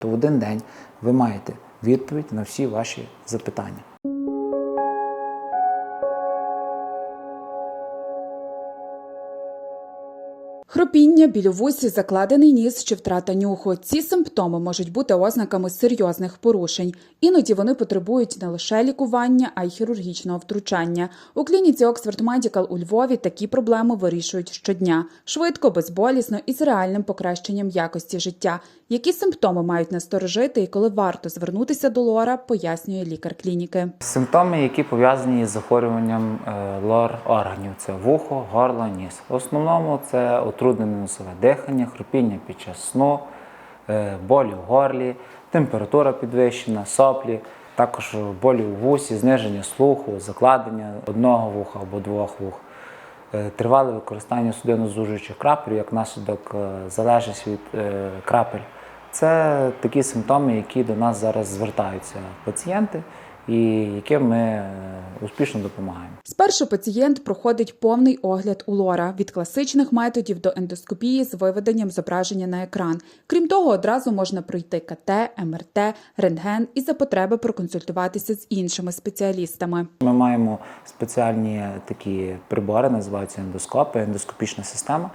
То в один день ви маєте відповідь на всі ваші запитання. Хропіння, біль у вусі, закладений ніс чи втрата нюху. Ці симптоми можуть бути ознаками серйозних порушень. Іноді вони потребують не лише лікування, а й хірургічного втручання. У клініці Oxford Medical у Львові такі проблеми вирішують щодня швидко, безболісно і з реальним покращенням якості життя. Які симптоми мають насторожити і коли варто звернутися до лора, пояснює лікар клініки. Симптоми, які пов'язані з захворюванням е, лор органів, це вухо, горло, ніс. В основному це утруднене носове дихання, хропіння під час сну, е, болі в горлі, температура підвищена, соплі, також болі у вусі, зниження слуху, закладення одного вуха або двох вух. Е, Тривале використання судинозвужуючих крапель як наслідок е, залежності від крапель. Це такі симптоми, які до нас зараз звертаються пацієнти, і яким ми е, успішно допомагаємо. Спершу пацієнт проходить повний огляд у лора від класичних методів до ендоскопії з виведенням зображення на екран. Крім того, одразу можна пройти КТ, МРТ, рентген і за потреби проконсультуватися з іншими спеціалістами. Ми маємо спеціальні такі прибори, називаються ендоскопи, ендоскопічна система,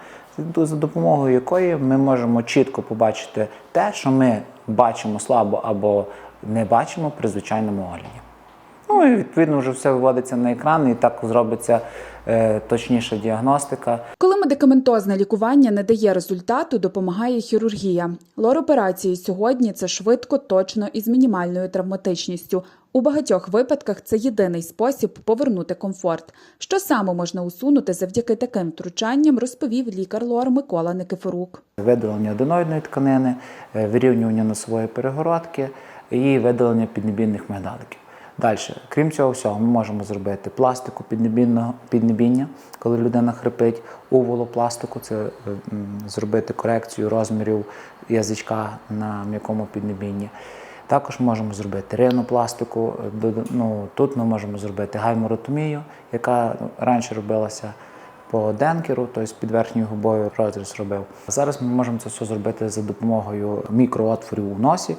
за допомогою якої ми можемо чітко побачити те, що ми бачимо слабо або не бачимо при звичайному огляді. Ну і відповідно вже все виводиться на екран, і так зробиться е, точніша діагностика. Коли медикаментозне лікування не дає результату, допомагає хірургія. Лор-операції сьогодні це швидко, точно і з мінімальною травматичністю. У багатьох випадках це єдиний спосіб повернути комфорт. Що саме можна усунути завдяки таким втручанням, розповів лікар лор Микола Никифорук. Видалення аденоїдної тканини, е, вирівнювання носової перегородки і видалення піднебінних мигдаликів. Далі, крім цього всього, ми можемо зробити пластику піднебіння, коли людина хрипить, уволопластику, це е, зробити корекцію розмірів язичка на м'якому піднебінні. Також можемо зробити ринопластику. е, Ну, тут ми можемо зробити гайморотомію, яка раніше робилася по денкеру, тобто під верхньою губою розріз робив. Зараз ми можемо це все зробити за допомогою мікроотворів у носі,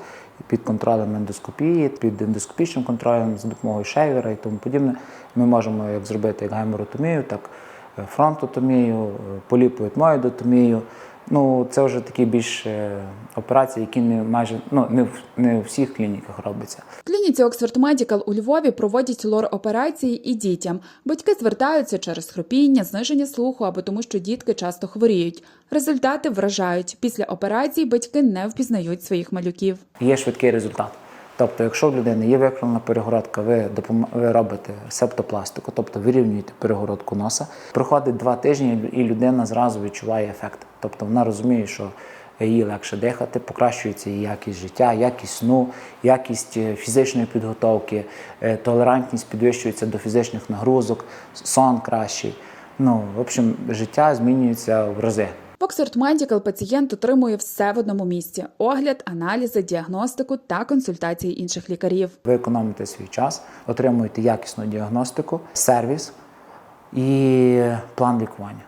під контролем ендоскопії, під ендоскопічним контролем за допомогою шейвера і тому подібне. Ми можемо як зробити як гайморотомію, так е, фронтотомію, е, поліпоетмоїдотомію. Ну, це вже такі більш е, операції, які не майже ну не в не в всіх клініках робиться. В клініці Oxford Medical у Львові проводять лор-операції і дітям. Батьки звертаються через хропіння, зниження слуху або тому, що дітки часто хворіють. Результати вражають. Після операції. батьки не впізнають своїх малюків. є швидкий результат. Тобто, якщо в людини є виконана перегородка, ви, ви робите септопластику, тобто вирівнюєте перегородку носа. Проходить два тижні, і людина зразу відчуває ефект. Тобто вона розуміє, що їй легше дихати, покращується її якість життя, якість сну, якість е, фізичної підготовки, е, толерантність підвищується до фізичних нагрузок, сон кращий. Ну, в общем, життя змінюється в рази. В Oxford Medical пацієнт отримує все в одному місці: огляд, аналізи, діагностику та консультації інших лікарів. Ви економите свій час, отримуєте якісну діагностику, сервіс і план лікування.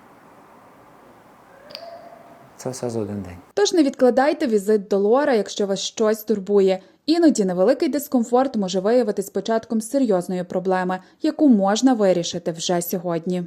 Це все за один день. Тож не відкладайте візит до лора, якщо вас щось турбує. Іноді невеликий дискомфорт може виявитись початком серйозної проблеми, яку можна вирішити вже сьогодні.